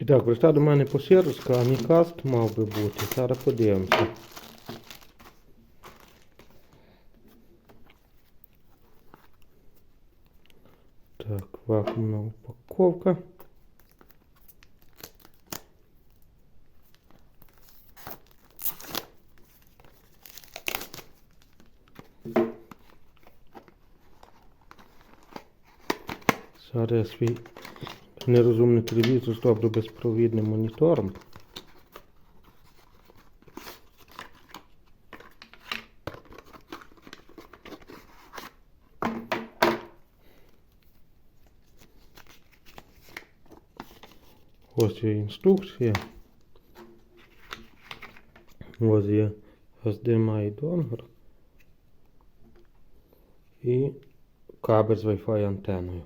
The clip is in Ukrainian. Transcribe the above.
І так, прийшла до мене посилочка, а Мікаст мав би бути. Зараз подивимося. Так, вакуумна упаковка. Зараз я свій нерозумний телевізор зроблю безпровідним монітором. Ось є інструкція. Ось є HDMI донгер і кабель з Wi-Fi антеною.